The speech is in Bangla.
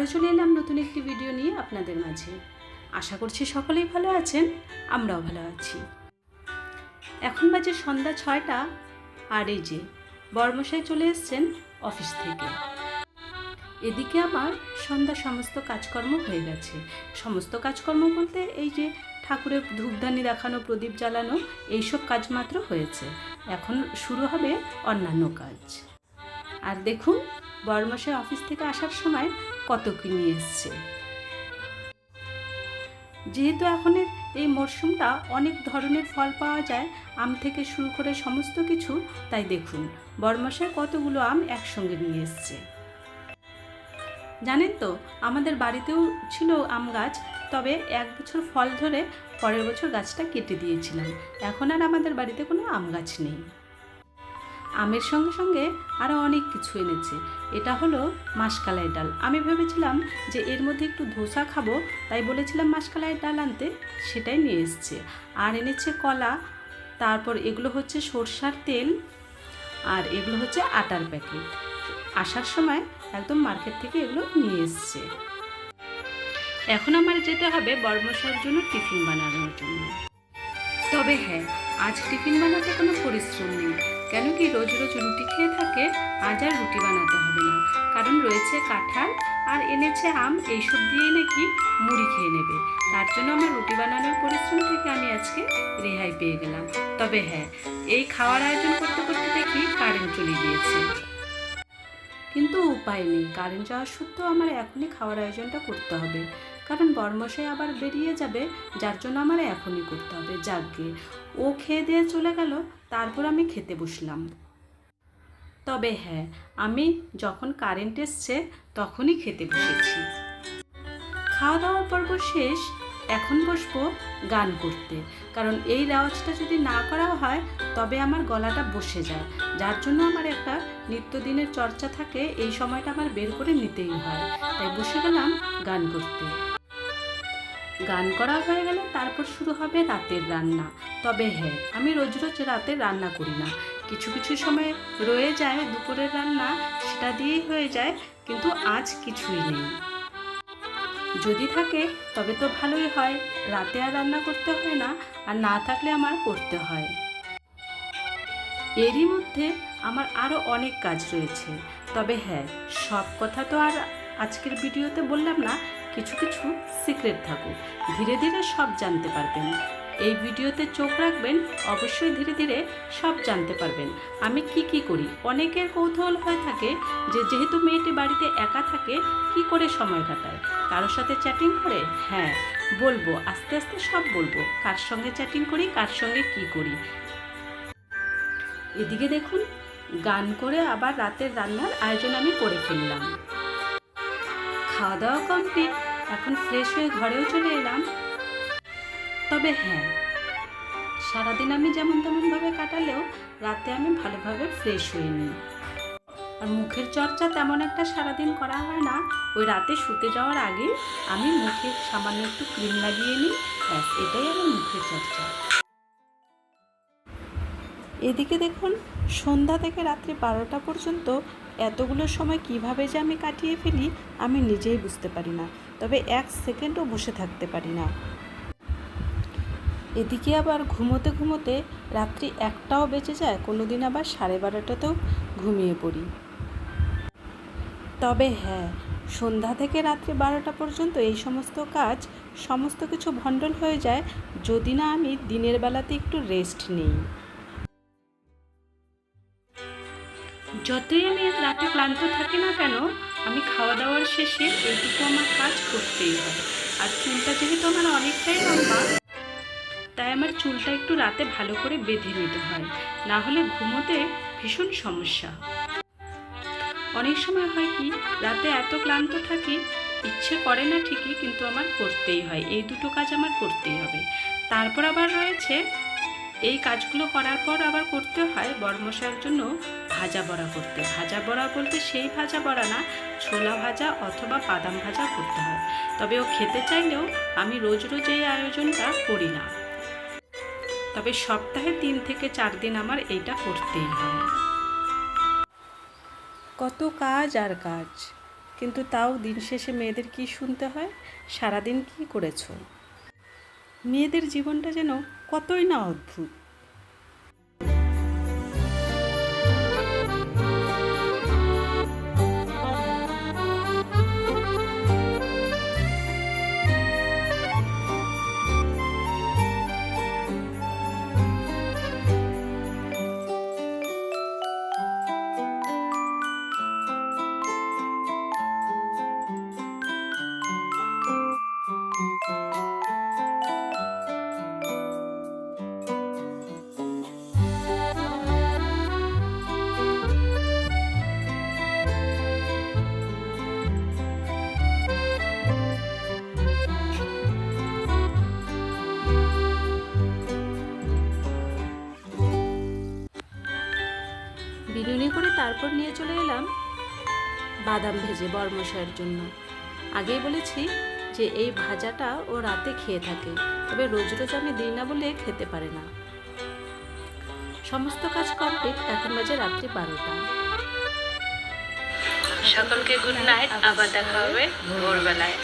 আবারও চলে এলাম নতুন একটি ভিডিও নিয়ে আপনাদের মাঝে। আশা করছি সকলেই ভালো আছেন, আমরাও ভালো আছি। এখন বাজে সন্ধ্যা ছয়টা, আর এই যে বর্মশাই চলে এসছেন অফিস থেকে। এদিকে আমার সন্ধ্যা সমস্ত কাজকর্ম হয়ে গেছে। সমস্ত কাজকর্ম বলতে এই যে ঠাকুরের ধূপদানি দেখানো, প্রদীপ জ্বালানো, এইসব কাজ মাত্র হয়েছে। এখন শুরু হবে অন্যান্য কাজ। আর দেখুন, বর্মশাই অফিস থেকে আসার সময় কত নিয়ে এসছে? যেহেতু এখন এই মরশুমটা অনেক ধরনের ফল পাওয়া যায়, আম থেকে শুরু করে সমস্ত কিছু, তাই দেখুন, বর্মশাই কতগুলো আম একসঙ্গে নিয়ে এসছে। জানেন তো, আমাদের বাড়িতেও ছিল আম গাছ, তবে এক বছর ফল ধরে পরের বছর গাছটা কেটে দিয়েছিলাম। এখন আর আমাদের বাড়িতে কোনো আম গাছ নেই। আমের সঙ্গে সঙ্গে আরও অনেক কিছু এনেছে। এটা হলো মাসকালাই ডাল। আমি ভেবেছিলাম যে এর মধ্যে একটু ধোসা খাব, তাই বলেছিলাম মাসকালাই ডাল আনতে, সেটাই নিয়ে এসছে। আর এনেছে কলা, তারপর এগুলো হচ্ছে সরষার তেল, আর এগুলো হচ্ছে আটার প্যাকেট। আসার সময় একদম মার্কেট থেকে এগুলো নিয়ে এসছে। এখন আমার যেতে হবে বর্মশার জন্য টিফিন বানানোর জন্য। তবে হ্যাঁ আজ টিফিন বানাতে কোনো পরিশ্রম নেই। কেন কি রোজ রোজ রুটি খেয়ে থাকে, আজ আর রুটি বানাতে হবে না। কারণ রয়েছে কাঁঠাল আর এনেছে আম, এইসব দিয়েই নাকি মুড়ি খেয়ে নেবে। তার জন্য আমার রুটি বানানোর পরিশ্রম থেকে আমি আজকে রেহাই পেয়ে গেলাম। তবে হ্যাঁ এই খাওয়ার আয়োজন করতে করতে দেখি কারেন্ট চলে গিয়েছে। কিন্তু উপায় নেই, কারেন্ট যাওয়ার সত্ত্বেও আমার এখনই খাওয়ার আয়োজনটা করতে হবে। কারণ বর্মশাই আবার বেরিয়ে যাবে, যার জন্য আমার এখনই করতে হবে। যাকে ও খেয়ে দিয়ে চলে গেল, তারপর আমি খেতে বসলাম। তবে হ্যাঁ আমি যখন কারেন্ট এসছে, তখনই খেতে বসেছি। খাওয়া দাওয়ার পর্ব শেষ, এখন বসবো গান করতে। কারণ এই রেওয়াজটা যদি না করা হয়, তবে আমার গলাটা বসে যায়। যার জন্য আমার একটা নিত্যদিনের চর্চা থাকে, এই সময়টা আমার বের করে নিতেই হয়। তাই বসে গেলাম গান করতে। গান করা হয়ে গেলে তারপর শুরু হবে রাতের রান্না। তবে হ্যাঁ আমি রোজ রোজ রাতে রান্না করি না। কিছু কিছু সময় রয়ে যায় দুপুরের রান্না, সেটা দিয়েই হয়ে যায়, কিন্তু আজ কিছুই নেই। যদি থাকে, তবে তো ভালোই হয়। রাতে আর রান্না করতে হয় না, আর না থাকলে আমার করতে হয়। এরই মধ্যে আমার আরও অনেক কাজ রয়েছে। তবে হ্যাঁ সব কথা তো আর আজকের ভিডিওতে বললাম না কিছু কিছু সিক্রেট থাকুক। ধীরে ধীরে সব জানতে পারবেন। এই ভিডিওতে চোখ রাখবেন, অবশ্যই ধীরে ধীরে সব জানতে পারবেন। আমি কি কি করি? অনেকের কৌতূহল হয়ে থাকে যে, যেহেতু মেয়েটি বাড়িতে একা থাকে, কি করে সময় কাটায়? কারোর সাথে চ্যাটিং করে? হ্যাঁ বলব, আস্তে আস্তে সব বলব। কার সঙ্গে চ্যাটিং করি, কার সঙ্গে কি করি? এদিকে দেখুন, গান করে আবার রাতের রান্নার আয়োজন আমি করে ফেললাম। খাওয়া দাওয়া কমপ্লিট এখন ফ্রেশ হয়ে ঘরেও চলে এলাম। তবে হ্যাঁ সারাদিন আমি যেমন তেমনভাবে কাটালেও রাতে আমি ভালোভাবে ফ্রেশ হয়ে নিই আর মুখের চর্চা তেমন একটা সারাদিন করা হয় না। ওই রাতে শুতে যাওয়ার আগে আমি মুখে সামান্য একটু ক্রিম লাগিয়ে নিই। ব্যাস, এটাই আমার মুখের চর্চা। এদিকে দেখুন সন্ধ্যা থেকে রাত্রি বারোটা পর্যন্ত এতগুলো সময় কীভাবে যে আমি কাটিয়ে ফেলি, আমি নিজেই বুঝতে পারি না। তবে এক সেকেন্ডও বসে থাকতে পারি না। এদিকে আবার ঘুমোতে ঘুমোতে রাত্রি একটাও বেঁচে যায় কোনো দিন আবার সাড়ে বারোটাতেও ঘুমিয়ে পড়ি। তবে হ্যাঁ সন্ধ্যা থেকে রাত্রি বারোটা পর্যন্ত এই সমস্ত কাজ, সমস্ত কিছু ভণ্ডল হয়ে যায় যদি না আমি দিনের বেলাতে একটু রেস্ট নিই। যতই আমি রাতে ক্লান্ত থাকি না কেন, আমি খাওয়া দাওয়ার শেষে এইটুকু আমার কাজ করতেই হয়। আর চুলটা যেহেতু আমার অনেকটাই লম্বা, তাই আমার চুলটা একটু রাতে ভালো করে বেঁধে নিতে হয়। না হলে ঘুমোতে ভীষণ সমস্যা। অনেক সময় হয় কি, রাতে এত ক্লান্ত থাকি, ইচ্ছে করে না ঠিকই, কিন্তু আমার করতেই হয়। এই দুটো কাজ আমার করতেই হবে। তারপর আবার রয়েছে, এই কাজগুলো করার পর আবার করতে হয়। বরমশাইয়ের জন্য ভাজা বড়া করতে। ভাজা বড়া বলতে সেই ভাজা বড়া না, ছোলা ভাজা অথবা বাদাম ভাজা করতে হয়। তবে ও খেতে চাইলেও আমি রোজ রোজ এই আয়োজনটা করি না। তবে সপ্তাহে তিন থেকে চার দিন আমার এইটা করতেই হয়। কত কাজ আর কাজ, কিন্তু তাও দিন শেষে মেয়েদের কি শুনতে হয়, সারাদিন কি করেছ? মেয়েদের জীবনটা যেন কতই না অদ্ভুত। বিনুনি করে তারপর নিয়ে চলে এলাম বাদাম ভেজে বরমশাইয়ের জন্য। আগেই বলেছি যে এই ভাজাটা ও রাতে খেয়ে থাকে, তবে রোজ রোজ আমি দিই না বলে খেতে পারে না। সমস্ত কাজ কমপ্লিট, এখন বাজে রাত্রি বারোটা। সকলকে গুড নাইট, আবার দেখা হবে ভোরবেলায়।